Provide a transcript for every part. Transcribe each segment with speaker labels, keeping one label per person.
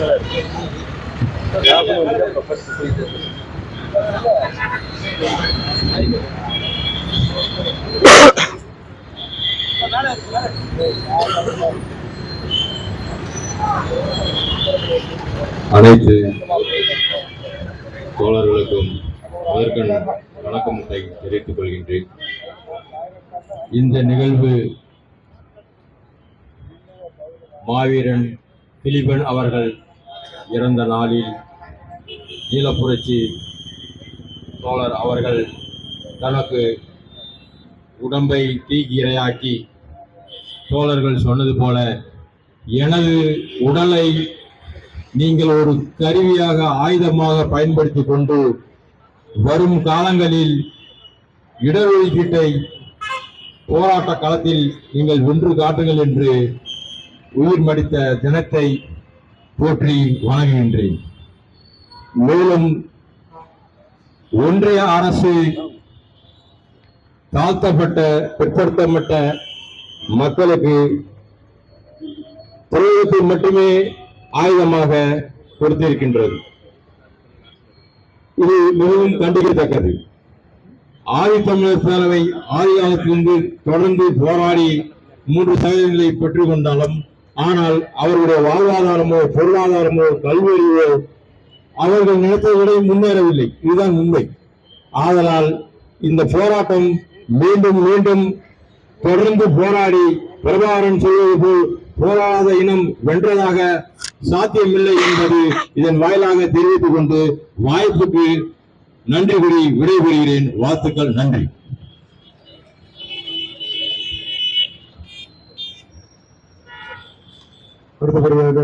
Speaker 1: அனைத்து தோழர்களுக்கும் முதற்கண் வணக்கத்தை தெரிவித்துக் கொள்கின்றேன். இந்த நிகழ்வு மாவீரன் பிலிபன் அவர்கள் இறந்த நாளில் ஈழப்புரட்சி தோழர் அவர்கள் தனக்கு உடம்பை தீக்கு இரையாக்கி தோழர்கள் சொன்னது போல எனது உடலை நீங்கள் ஒரு கருவியாக ஆயுதமாக பயன்படுத்தி கொண்டு வரும் காலங்களில் இடஒதுக்கீட்டை போராட்ட களத்தில் நீங்கள் வென்று காட்டுங்கள் என்று உயிர் மடித்த தினத்தை போற்றி வணங்குகின்றேன் மேலும் ஒன்றிய அரசு தாழ்த்தப்பட்ட பிற்படுத்தப்பட்ட மக்களுக்கு பிரயோகத்தை மட்டுமே ஆயுதமாக கொடுத்திருக்கின்றது. இது மிகவும் கண்டிக்கத்தக்கது. ஆதித்தமிழர் பேரவை ஆதி காலத்திலிருந்து தொடர்ந்து போராடி மூன்று சதவீதங்களை பெற்றுக் கொண்டாலும் ஆனால் அவருடைய வாழ்வாதாரமோ பொருளாதாரமோ கல்வியோ அவர்கள் நினைத்ததை விட முன்னேறவில்லை. இதுதான் உண்மை. ஆதலால் இந்த போராட்டம் மீண்டும் மீண்டும் தொடர்ந்து போராடி பிரபாகரன் சொல்வது போல் போராடாத இனம் வென்றதாக சாத்தியமில்லை என்பது இதன் வாயிலாக தெரிவித்துக் கொண்டு வாய்ப்புக்கு நன்றி கூறி விடைபெறுகிறேன். வாழ்த்துக்கள். நன்றி.
Speaker 2: அடுத்தபடியாக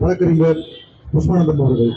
Speaker 2: வழக்கறிஞர் புஷ்பானந்தம் அவர்கள்.